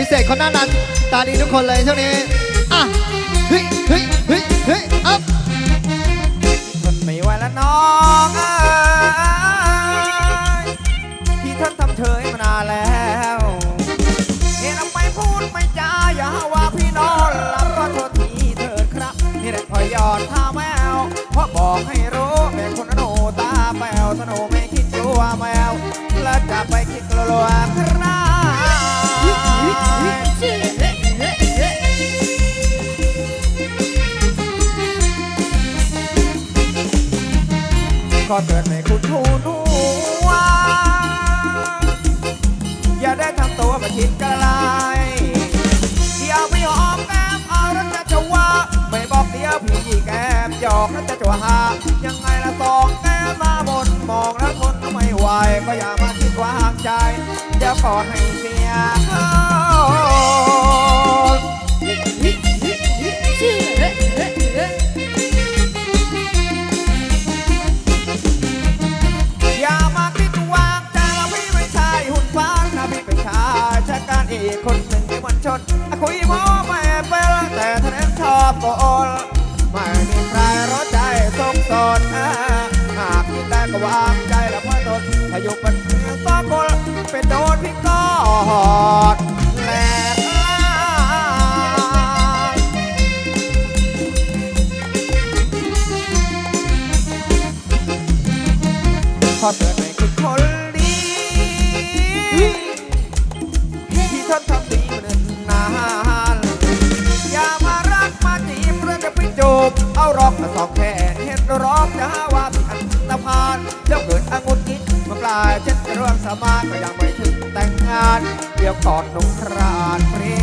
พิเศษคนหน้านั้นตาดีทุกคนเลยช่วงนี้ อะ เฮ้ยเฮ้ยเฮ้ยเฮ้ยอัพทนไม่ไหวแล้วน้องเอ้ยที่ท่านทำเฉยมานานแล้วเห็นเอาไปพูดไม่จาอย่าหาว่าพี่นอนหลับก็โทษทีเถิดครับ นี่แหละพอยอดท่าแมวเพราะบอกให้รู้แม่คนโนตาแปวสนุไม่คิดชัวแมวแล้วจะไปคิดกลัวใคร เตือนให้คุณทูนูว่าอย่าได้ทำตัวมาชิดกระไรเดี๋ยวพี่หอมแก้มเอาแล้วจะจะว่าไม่บอกเดี๋ยวพี่แก้มหยอกแล้วจะจะหายังไงละสองแก้มมาบนมองแล้วทนไม่ไหวก็อย่ามาคิดวางใจเดี๋ยวกอนให้เสีย อะหากคิดได้ก็วางใจแล้วพ่อตนถ้าอยู่เป็นเพียงสองคนเป็นโดนพี่กอดแหลกขอเตือนายเจ็ดเรื่องสามาก็ยังไม่ถึงแต่งงาน เดี๋ยวก่อนสงกรานต์ปรี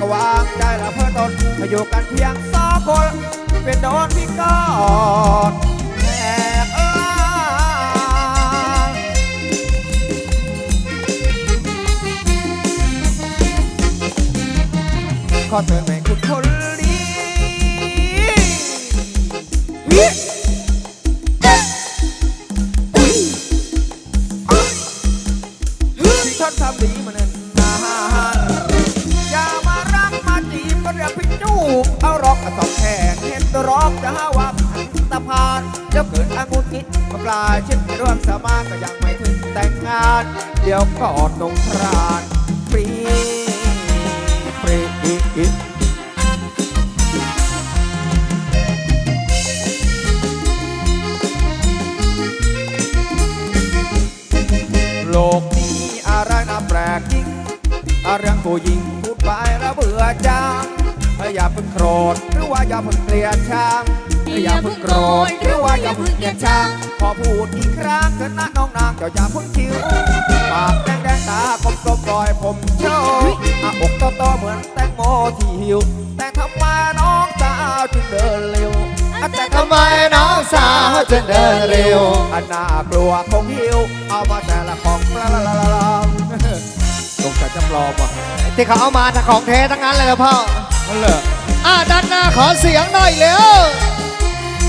ก็วางใจแล้วเพื่อตนมาอยู่กันเพียงสองคน เป็นโดนพี่กอดแหกลางขอเตือนให้คุณคนดีที่ท่านทำดี รอกจะหาว่าอันตะพานเดี๋ยวเกิดองุ่นกินมาปลายช่นเรื่องสมารถก็ยังไม่ถึงแต่งงาน เดี๋ยวกอดตรงครานปรีปรีโลกนี้อะไรน่าแปลกยิ่งเรื่องผู้หญิง พิ่งโกรธหรือว่าอย่าเพิ่งเกลียดชังอย่าเพิ่งโกรธหรือว่าอย่าเพิ่งเกลียดชังพอพูดอีกครั้งเถิดนะน้องนางเจ้าอย่าเพิ่งคิวปากแดงแดงตากลมกลมๆรอยผมโชว์อะอกโตโตเหมือนแตงโมที่หิว แต่ทำไมน้องสาวจึงเดินเร็วแต่ทำไมน้องสาวจึงเดินเร็วอันน่ากลัวคงหิว เอามาแต่ละของลาลาลาลาลาลงจากจำลองว่ะที่เขาเอามาแต่ของแท้ทั้งนั้นเลยนะพ่อนั่นเหรอ อะด้านหน้าขอเสียงหน่อยเร็ว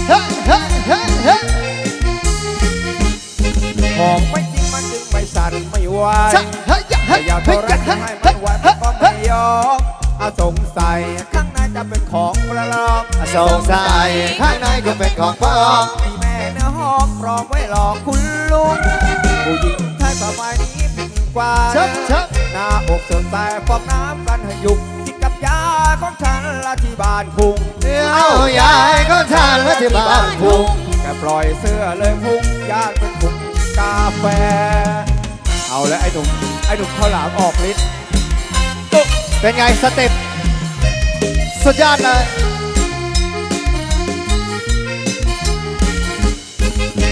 เฮ้เฮ้เฮ้เฮ้องไม่จริงมันจึงไม่สั่นไม่ไหวชะเฮ้ยเฮ้แต่ยอย่าเท่าไรจะให้มันไหวมันก็ไม่ยอมอาสงสัยข้างในจะเป็นของปลอมสงสัยข้างในก็เป็นของปลอมมีแม่เนื้อหอมพร้อมไว้หลอกคุณลุงผู้หญิงไทยประมาณนี้ผิดกว่าชับชับหน้าอกเสื่อมแต่ฟองน้ำกันให้ยุกกินกับ ของฉันละที่บ้านพุงเอายายก็ทานแล้วที่บ้านพุงแกปล่อยเสื้อเลยพุงญาติเป็นพุงกาแฟ เอาแล้วไอ้หนุ่มไอ้หนุ่มข้าวหลามออกฤทธิ์เป็นไงสเต็ปสุดยอดเลย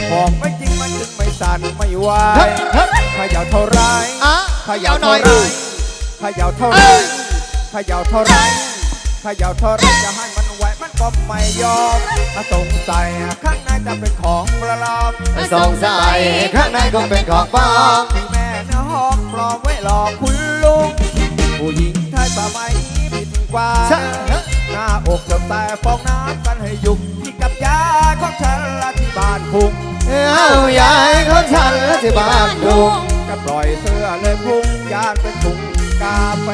ของไม่จริงมันจึงไม่สั่นไม่ไหวเฮ้ยเฮ้ยเขย่าเท่าไรอะเขย่าหน่เท่าอยไรเขย่าเท่าไรเอ้ยเขย่าเท่าไรเขย่าเท่าไรจะให้มันไหวมันนั้นก็ไม่ยอมมาสงสัยข้างในจะเป็นของประหลอมสงสัยข้างในคงเป็นของปลอมที่แม่เนื้อหอมปลอมไว้หลอกคุณลุงผู้หญิงไทยสมัยนี้ผิดกว่าใช่หน้าอกเกือบแต่ฟองน้ำกันให้ยุบที่กับยาของฉันละที่บ้านพุงเอายายของฉันที่บ้านดุงจะปล่อยเสื้อเลยพุงยานเป็นถุงกาแฟ